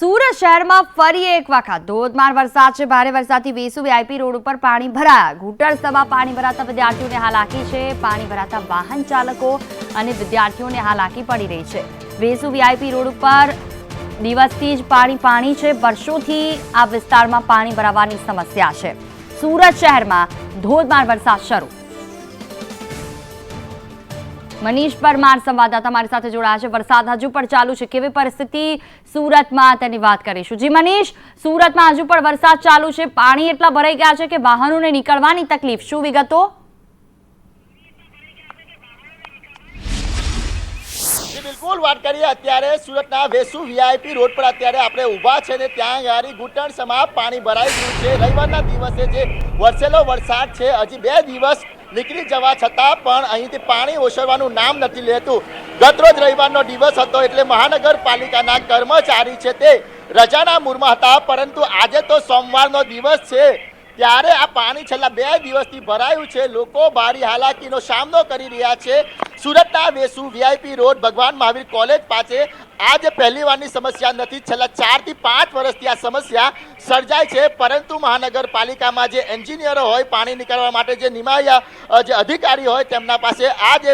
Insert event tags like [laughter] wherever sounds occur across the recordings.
સુરત શહેરમાં ફરી એક વખત ધોધમાર વરસાદ છે. ભારે વરસાદથી વેસુ વીઆઈપી રોડ ઉપર પાણી ભરાયા. ઘૂંટણસમાં પાણી ભરાતા વિદ્યાર્થીઓને હાલાકી છે. પાણી ભરાતા વાહન ચાલકો અને વિદ્યાર્થીઓને હાલાકી પડી રહી છે. વેસુ વીઆઈપી રોડ ઉપર દિવસથી જ પાણી પાણી છે. વર્ષોથી આ વિસ્તારમાં પાણી ભરાવાની સમસ્યા છે. સુરત શહેરમાં ધોધમાર વરસાદ શરૂ. મનીષ પરમાર સંવાદદાતા મારી સાથે જોડાયા છે. વરસાદ હજુ પણ ચાલુ છે. કેવી પરિસ્થિતિ સુરતમાં તેની વાત કરીશું. જી મનીષ, સુરતમાં હજુ પણ વરસાદ ચાલુ છે. પાણી એટલા ભરાઈ ગયા છે કે વાહનોને નીકળવાની તકલીફ. શું વિગતો? બિલકુલ. વાત કરીએ અત્યારે સુરતના વેસુ વીઆઈપી રોડ પર અત્યારે આપણે ઊભા છે ને ત્યાં ગાડી ઘૂંટણ સમા પાણી ભરાઈ ગયું છે. રવિવારના દિવસે જે વરસેલો વરસાદ છે, હજી બે દિવસ નીકળી જવા છતાં પણ અહીંથી પાણી ઓસરવાનું નામ નથી લેતું. ગતરોજ રવિવારનો દિવસ હતો એટલે મહાનગરપાલિકાના કર્મચારી છે તે રજાના મૂળમાં હતા, પરંતુ આજે તો સોમવારનો દિવસ છે. ત્યારે આ પાણી છેલ્લા બે દિવસથી ભરાયું છે. લોકો ભારી હાલાકીનો સામનો કરી રહ્યા છે. સુરતના વેસુ વીઆઈપી રોડ ભગવાન મહાવીર કોલેજ પાસે આ જે પહેલી વારની સમસ્યા નથી. છેલ્લા ચારથી પાંચ વર્ષથી આ સમસ્યા સર્જાય છે. પરંતુ મહાનગરપાલિકામાં જે એન્જિનિયરો હોય, પાણી નીકળવા માટે જે નિમાયા જે અધિકારી હોય, તેમના પાસે આ જે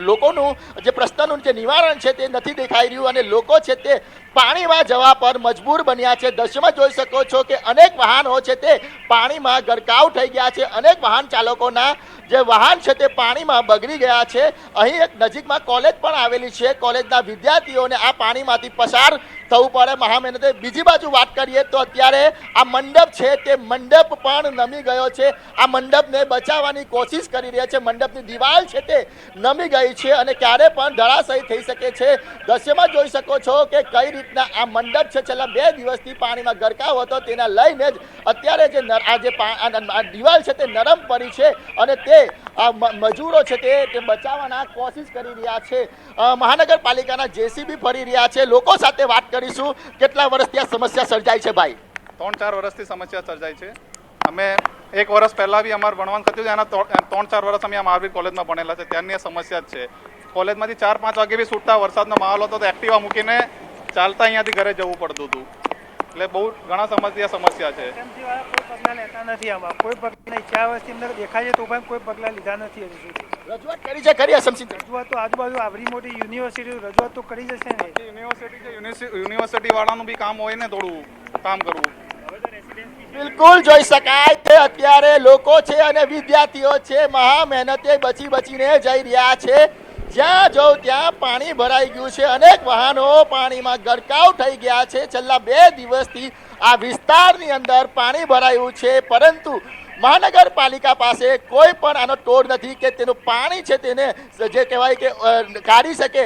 લોકોનું, જે પ્રશ્નનું જે નિવારણ છે તે નથી દેખાઈ રહ્યું અને લોકો છે તે પાણીમાં જવા પર મજબૂર બન્યા છે. દ્રશ્યમાં જોઈ શકો છો કે અનેક વાહનો છે તે પાણીમાં ગરકાવ થઈ ગયા છે. અનેક વાહન ચાલકોના જે વાહન છે તે પાણીમાં બગડી ગયા છે. અહીં એક નજીકમાં કોલેજ પણ આવેલી છે. કોલેજના વિદ્યાર્થીઓને આ પાણીમાંથી પસાર થવું પડે. મહામહેનતે બીજી બાજુ વાત કરીએ તો અત્યારે આ મંડપ છે તે મંડપ પણ નમી ગયો છે. આ મંડપને બચાવવાની કોશિશ કરી રહ્યા છે. મંડપની દિવાલ છે તે નમી ગઈ છે અને ક્યારે પણ ધરાશયી થઈ શકે છે. દ્રશ્યમાં જોઈ શકો છો કે કઈ રીતના આ મંડપ છે. છેલ્લા બે દિવસથી પાણીમાં ગરકાવ હતો. તેના લઈને જ અત્યારે જે આ જે દિવાલ છે તે નરમ પડી છે અને તે આ મ- મજૂરો છે તે તે બચાવવાના કોશિશ કરી રહ્યા છે. મહાનગરપાલિકાના જેસીબી ફરી રહ્યા છે. લોકો સાથે વાત કરીશું. કેટલા વર્ષથી આ સમસ્યા સર્જાય છે ભાઈ? ત્રણ ચાર વર્ષથી સમસ્યા સર્જાય છે. અમે એક વર્ષ પહેલાં બી અમારે ભણવાનું થતું હતું. એના ત્રણ ચાર વર્ષ અમે આ મહાવીર કોલેજમાં ભણેલા છે. ત્યાંની સમસ્યા જ છે. કોલેજમાંથી ચાર પાંચ વાગે બી છૂટતા વરસાદનો માહોલ હતો તો એક્ટિવા મૂકીને ચાલતા અહીંયાથી ઘરે જવું પડતું હતું. એટલે બહુ ઘણા સમસ્યા સમસ્યા છે. કોઈ પગલાં લેતા નથી આમાં. કોઈ પગલાં નહીં. ચાર વર્ષથી અંદર દેખાય તો પણ કોઈ પગલાં લીધા નથી હજુ સુધી. રજૂઆત કરી છે ખરી અસમસિંહ રજૂઆત તો આજુબાજુ આવરી મોટી યુનિવર્સિટી રજૂઆત તો કરી જશે ને. યુનિવર્સિટી છે યુનિવર્સિટી વાળાનું બી કામ હોય ને થોડું કામ કરવું. બિલકુલ જોઈ શકાય કે અત્યારે લોકો છે અને વિદ્યાર્થીઓ છે મહા મહેનતે બચી બચીને જઈ રહ્યા છે. જ્યાં જોઉં ત્યાં પાણી ભરાઈ ગયું છે, અનેક વાહનો પાણીમાં ગરકાવ થઈ ગયા છે. છેલ્લા બે દિવસથી આ વિસ્તારની અંદર પાણી ભરાયું છે, પરંતુ મહાનગરપાલિકા પાસે કોઈ પણ આનો ટોળ નથી કે તેનું પાણી છે તેને જે કહેવાય કે કાઢી શકે.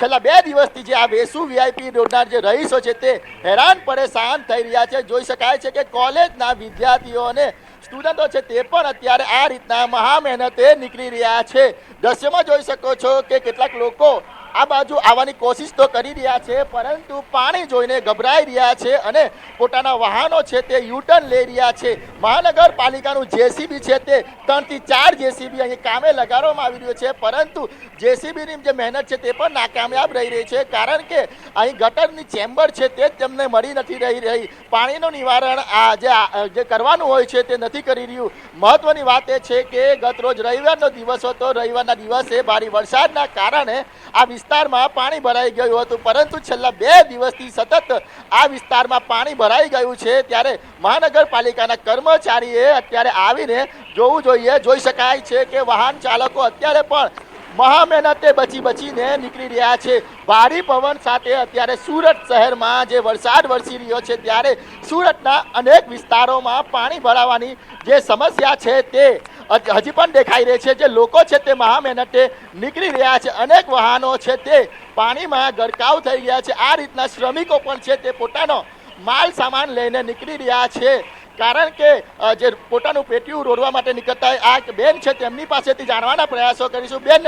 છેલ્લા બે દિવસથી જે આ વેસુ વીઆઈપી રોડના જે રહીશો છે તે હેરાન, પરેશાન થઈ રહ્યા છે. જોઈ શકાય છે કે કોલેજના વિદ્યાર્થીઓ અને સ્ટુડન્ટો છે તે પણ અત્યારે આ રીતના મહા મહેનતે નીકળી રહ્યા છે. દ્રશ્યમાં જોઈ શકો છો કે કેટલાક લોકો આ બાજુ આવવાની કોશિશ તો કરી રહ્યા છે, પરંતુ પાણી જોઈને ગભરાઈ રહ્યા છે અને પોતાના વાહનો છે તે યુટર્ન લઈ રહ્યા છે. મહાનગરપાલિકાનું જેસીબી છે તે ત્રણથી ચાર જેસીબી અહીં કામે લગાડવામાં આવી રહ્યું છે, પરંતુ જેસીબીની જે મહેનત છે તે પણ નાકામયાબ રહી રહી છે, કારણ કે અહીં ગટરની ચેમ્બર છે તે જ તેમને મળી નથી રહી રહી. પાણીનું નિવારણ આ જે જે કરવાનું હોય છે તે નથી કરી રહ્યું. મહત્વની વાત એ છે કે ગત રોજ રવિવારનો દિવસ હતો, રવિવારના દિવસે ભારે વરસાદના કારણે આ વિસ્તારમાં પાણી ભરાઈ ગયું હતું. પરંતુ છેલ્લા બે દિવસથી સતત આ વિસ્તારમાં પાણી ભરાઈ ગયું છે. ત્યારે મહાનગરપાલિકાના કર્મચારીએ અત્યારે આવીને જોવું જોઈએ. જોઈ શકાય છે કે વાહન ચાલકો અત્યારે પણ મહા મહેનતે બચી બચીને નીકળી રહ્યા છે. ભારે પવન સાથે અત્યારે સુરત શહેરમાં જે વરસાદ વરસી રહ્યો છે ત્યારે સુરતના અનેક વિસ્તારોમાં પાણી ભરાવાની જે સમસ્યા છે તે હજ- પણ દેખાઈ રહી છે જે લોકો છે તે મહા મહેનતે નીકળી રહ્યા છે. અનેક વાહનો છે તે પાણીમાં ગરકાવ થઈ ગયા છે. આ રીતના શ્રમિકો પણ છે તે પોતાનો માલ સામાન લઈને નીકળી રહ્યા છે. કારણ કે જે પોતાનું પેટીયું રોડવા માટે નીકળતા હોય, આ બેન છે તેમની પાસેથી જાણવાના પ્રયાસો કરીશું. બેન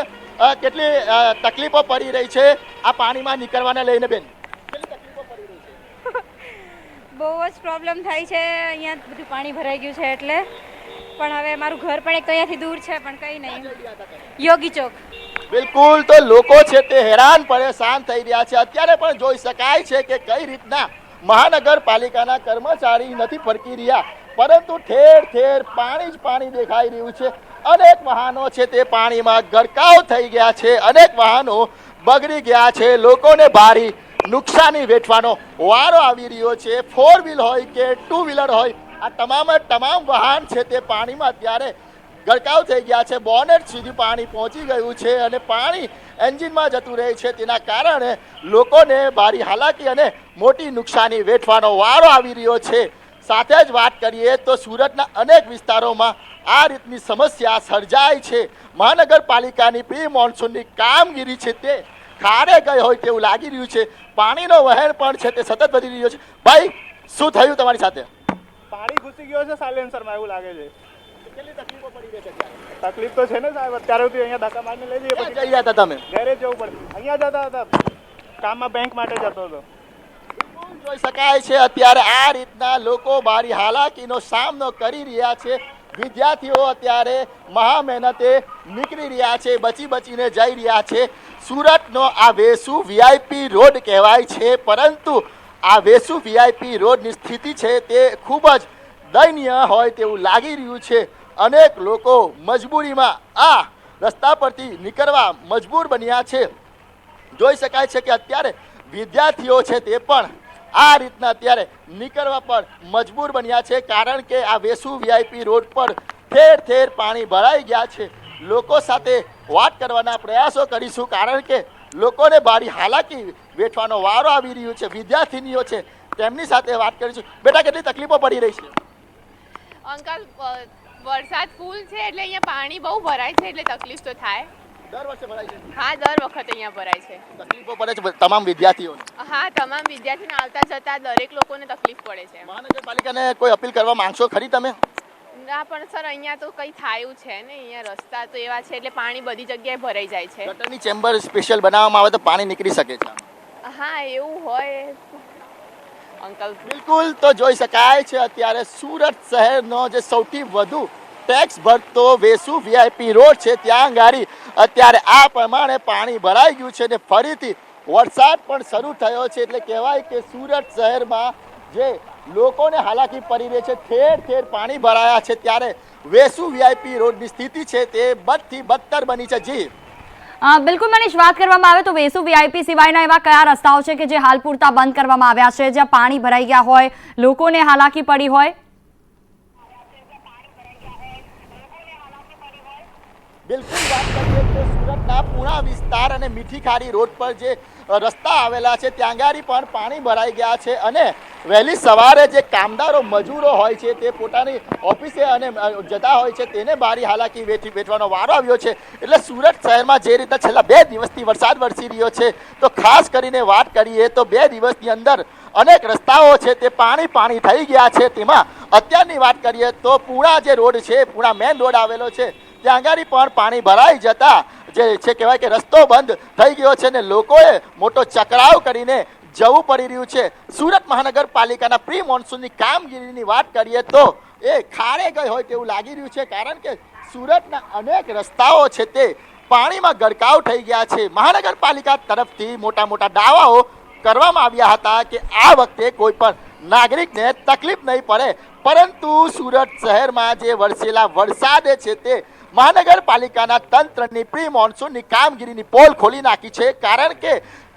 કેટલી તકલીફો પડી રહી છે આ પાણીમાં નીકળવાને લઈને બેન? [laughs] બહુ જ પ્રોબ્લેમ થાય છે. અહીંયા બધું પાણી ભરાઈ ગયું છે એટલે. પણ હવે મારું ઘર પણ એક તો અહીંયાથી દૂર છે પણ કંઈ નહીં. યોગી ચોક. બિલકુલ તો લોકો છે તે હેરાન પરેશાન થઈ રહ્યા છે. અત્યારે પણ જોઈ શકાય છે કે કઈ રીતના મહાનગરપાલિકાના કર્મચારી નથી ફરકી રહ્યા પરંતુ ઠેર ઠેર પાણી જ પાણી દેખાઈ રહ્યું છે. અનેક વાહનો છે તે પાણીમાં ગરકાવ થઈ ગયા છે. અનેક વાહનો બગડી ગયા છે. લોકોને ભારી નુકસાની વેઠવાનો વારો આવી રહ્યો છે. ફોર વ્હીલ હોય કે ટુ વ્હીલર હોય આ તમામ તમામ વાહન છે તે પાણીમાં અત્યારે ગરકાવ થઈ ગયા છે. બોનેટ સુધી પાણી પહોંચી ગયું છે અને પાણી એન્જિનમાં જતું રહે છે. તેના કારણે લોકોને ભારી હાલાકી અને મોટી નુકસાની વેઠવાનો વારો આવી રહ્યો છે. સાથે જ વાત કરીએ તો સુરતના અનેક વિસ્તારોમાં આ રીતની સમસ્યા સર્જાય છે. મહાનગરપાલિકાની પ્રી મોન્સૂનની કામગીરી છે તે ખારે ગઈ હોય તેવું લાગી રહ્યું છે. પાણીનો વહેણ પણ છે તે સતત વધી રહ્યો છે. ભાઈ, શું થયું તમારી સાથે? પાણી ઘૂસી ગયો છે સાયલેન્સરમાં એવું લાગે છે. કેટલી તકલીફો પડી ગઈ છે તકલીફ તો છે ને સાહેબ અત્યારે અહીંયા ધક્કા મારીને લઈ જઈએ પછી જઈ હતા તમે? ઘરે જવું પડે. અહીંયા જતા હતા કામમાં બેંક માટે જતો હતો. જોઈ શકાય છે અત્યારે આ રીતના લોકો ભારી હાલાકીનો સામનો કરી રહ્યા છે. વિદ્યાર્થીઓ અત્યારે મહા મહેનતે નીકળી રહ્યા છે બચી બચીને જઈ રહ્યા છે. સુરતનો આ વેસુ વીઆઈપી રોડ કહેવાય છે પરંતુ આ વેસુ વીઆઈપી રોડની સ્થિતિ છે તે ખૂબ જ દયનીય હોય તેવું લાગી રહ્યું છે. અનેક લોકો મજબૂરીમાં આ રસ્તા પરથી નીકળવા મજબૂર બન્યા છે. જોઈ શકાય છે કે અત્યારે વિદ્યાર્થીઓ છે તે પણ આ રીતના અત્યારે નીકળવા પર મજબૂર બન્યા છે કારણ કે આ વેસુ વીઆઈપી રોડ પર ઠેર ઠેર પાણી ભરાઈ ગયા છે. લોકો સાથે વાત કરવાના પ્રયાસો કરીશું કારણ કે લોકોને ભારી હાલાકી વેઠવાનો વારો આવી રહ્યો છે વિદ્યાર્થીનીઓ છે તેમની સાથે વાત કરીશું. બેટા કેટલી તકલીફો પડી રહી છે? અંકલ વરસાદ ફૂલ છે એટલે અહીંયા પાણી બહુ ભરાય છે એટલે તકલીફ તો થાય. દર વર્ષે ભરાય છે? હા દર વખત અહીંયા ભરાય છે. તકલીફો પડે છે તમામ વિદ્યાર્થીઓને? હા તમામ વિદ્યાર્થીને આવતા જતા દરેક લોકોને તકલીફ પડે છે. મહાનગરપાલિકાને કોઈ અપીલ કરવા માંગશો ખરી તમે? ના પણ સર અહીંયા તો કંઈ થાયું છે ને અહીંયા રસ્તા તો એવા છે એટલે પાણી બધી જગ્યાએ ભરાઈ જાય છે. ગટરની ચેમ્બર સ્પેશિયલ બનાવવામાં આવે તો પાણી નીકળી શકે છે. હા એવું હોય. અંકલ બિલકુલ તો જોઈ શકાય છે અત્યારે સુરત શહેરનો જે સૌથી વધુ ટેક્સ ભરતો વેસુ વીઆઈપી રોડ છે ત્યાં ગાડી અત્યારે આ પ્રમાણે પાણી ભરાઈ ગયું છે ને ફરીથી વરસાદ પણ શરૂ થયો છે એટલે કહેવાય કે સુરત શહેરમાં જે લોકોને હાલાકી પડી રહી છે ઠેર ઠેર પાણી ભરાયા છે ત્યારે વેસુ વીઆઈપી રોડની સ્થિતિ છે તે બદથી બદતર બની છે. જી. અ, બિલકુલ મનીષ, વાત કરવામાં આવે તો વેસુ વીઆઈપી સિવાયના એવા કયા રસ્તાઓ છે કે જે હાલ પૂરતા બંધ કરવામાં આવ્યા છે, જ્યાં પાણી ભરાઈ ગયા હોય, લોકોને હાલાકી પડી હોય? બિલકુલ વાત કરીએ તો સુરતના પૂણા વિસ્તાર અને મીઠી ખાડી રોડ પર જે રસ્તા આવેલા છે, ત્યાં ગાડી પણ પાણી ભરાઈ ગયા છે અને વહેલી સવારે જે કામદારો, મજૂરો હોય છે તે પોતાની ઓફિસે અને જતા હોય છે તેને બારી હાલાકી વેઠી, વેઠવાનો વારો આવ્યો છે. એટલે સુરત શહેરમાં જે રીતે છેલ્લા બે દિવસથી વરસાદ વરસી રહ્યો છે, તો ખાસ કરીને વાત કરીએ તો બે દિવસની અંદર અનેક રસ્તાઓ છે તે પાણી પાણી થઈ ગયા છે. તેમાં અત્યારની વાત કરીએ તો પૂણા જે રોડ છે, પૂણા મેન રોડ આવેલો છે ત્યાં આગળ પણ પાણી ભરાઈ જતા જે છે કહેવાય કે રસ્તો બંધ થઈ ગયો છે ને લોકોએ મોટો ચકરાવ કરીને જવું પડી રહ્યું છે. સુરત મહાનગરપાલિકાના પ્રી મોન્સૂનની કામગીરીની વાત કરીએ તો એ ખારે ગઈ હોય તેવું લાગી રહ્યું છે કારણ કે સુરતના અનેક રસ્તાઓ છે તે પાણીમાં ગરકાવ થઈ ગયા છે. મહાનગરપાલિકા તરફથી મોટા મોટા દાવાઓ કરવામાં આવ્યા હતા કે આ વખતે કોઈ પણ નાગરિકને તકલીફ નહીં પડે. પરંતુ સુરત શહેરમાં જે વરસેલા વરસાદે છે તે મહાનગરપાલિકાના તંત્રની પ્રી મોન્સૂનની કામગીરીની પોલ ખોલી નાખી છે. કારણ કે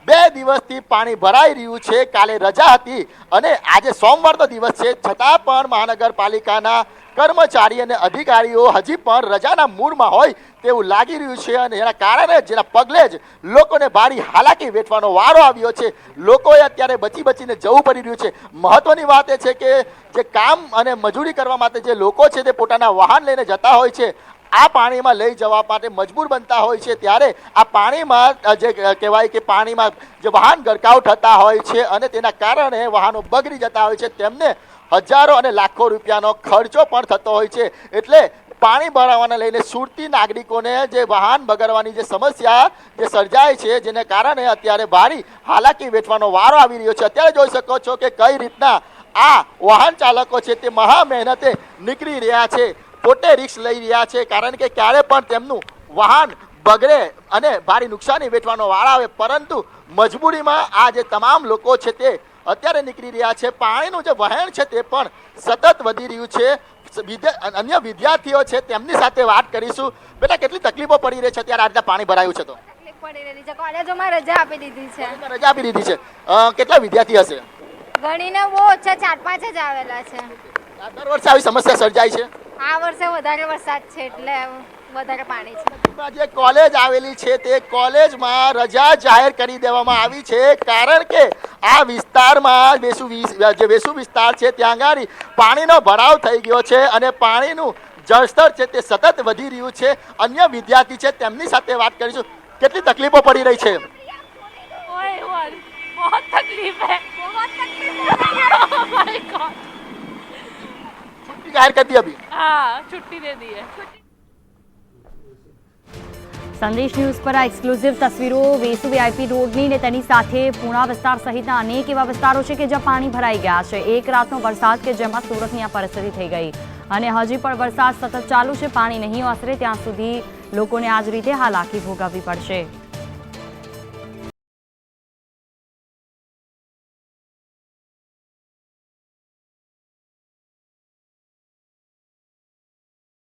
બે દિવસથી પાણી ભરાઈ રહ્યું છે. કાલે રજા હતી અને આજે સોમવારનો દિવસ છે. છતાં પણ મહાનગરપાલિકાના કર્મચારી અને અધિકારીઓ હજી પણ રજાના મૂડમાં હોય તેવું લાગી રહ્યું છે અને એના કારણે જેના પગલે જ લોકોને ભારી હાલાકી વેઠવાનો વારો આવ્યો છે. લોકોએ અત્યારે બચી બચીને જવું પડી રહ્યું છે. મહત્વની વાત એ છે કે જે કામ અને મજૂરી કરવા માટે જે લોકો છે તે પોતાના વાહન લઈને જતા હોય છે. આ પાણીમાં લઈ જવા માટે મજબૂર બનતા હોય છે. ત્યારે આ પાણીમાં જે કહેવાય કે પાણીમાં જે વાહન ગરકાવ થતા હોય છે અને તેના કારણે વાહનો બગડી જતા હોય છે, તેમને હજારો અને લાખો રૂપિયાનો ખર્ચો પણ થતો હોય છે. એટલે પાણી ભરાવાને લઈને સુરતી નાગરિકોને જે વાહન બગડવાની જે સમસ્યા જે સર્જાય છે, જેને કારણે અત્યારે ભારી હાલાકી વેઠવાનો વારો આવી રહ્યો છે. અત્યારે જોઈ શકો છો કે કઈ રીતના આ વાહન ચાલકો છે તે મહા મહેનતે નીકળી રહ્યા છે. પોતે રિક્સ લઈ રહ્યા છે કારણ કે ક્યારે પણ તેમનું વાહન બગડે અને ભારે નુકસાની વેઠવાનો વાળ આવે પરંતુ મજબૂરીમાં આ જે તમામ લોકો છે તે અત્યારે નીકળી રહ્યા છે. પાણીનું જે વહેણ છે તે પણ સતત વધી રહ્યું છે. અન્ય વિદ્યાર્થીઓ છે તેમની સાથે વાત કરીશું. બેટા કેટલી તકલીફો પડી રહી છે અત્યારે આ રીતે પાણી ભરાયું છે તો? કોલેજોમાં રજા આપી દીધી છે. રજા આપી દીધી છે. કેટલા વિદ્યાર્થી હશે? ગણીને બહુ ઓછા ચાર પાંચ જ આવેલા છે. દર વર્ષે આવી સમસ્યા સર્જાય છે? આ વર્ષે વધારે વરસાદ છે એટલે વધારે પાણી છે. જે કોલેજ આવેલી છે તે કોલેજમાં રજા જાહેર કરી દેવામાં આવી છે કારણ કે આ વિસ્તારમાં વેસુ જે વેસુ વિસ્તાર છે ત્યાં આગળ પાણીનો ભરાવ થઈ ગયો છે અને પાણીનું જળસ્તર છે તે સતત વધી રહ્યું છે. અન્ય વિદ્યાર્થી છે તેમની સાથે વાત કરીશું. કેટલી તકલીફો પડી રહી છે? छुट्टी जाहिर कर दी अभी हाँ छुट्टी दे दी है સંદેશ ન્યૂઝ પર આ એક્સક્લુઝિવ તસવીરો વેસુ વીઆઈપી રોડની ને તેની સાથે પૂણા વિસ્તાર સહિતના અનેક એવા વિસ્તારો છે કે જ્યાં પાણી ભરાઈ ગયા છે એક રાતનો વરસાદ કે જેમાં સુરતની આ પરિસ્થિતિ થઈ ગઈ અને હજી પણ વરસાદ સતત ચાલુ છે પાણી નહીં ઓસરે ત્યાં સુધી લોકોને આ જ રીતે હાલાકી ભોગવવી પડશે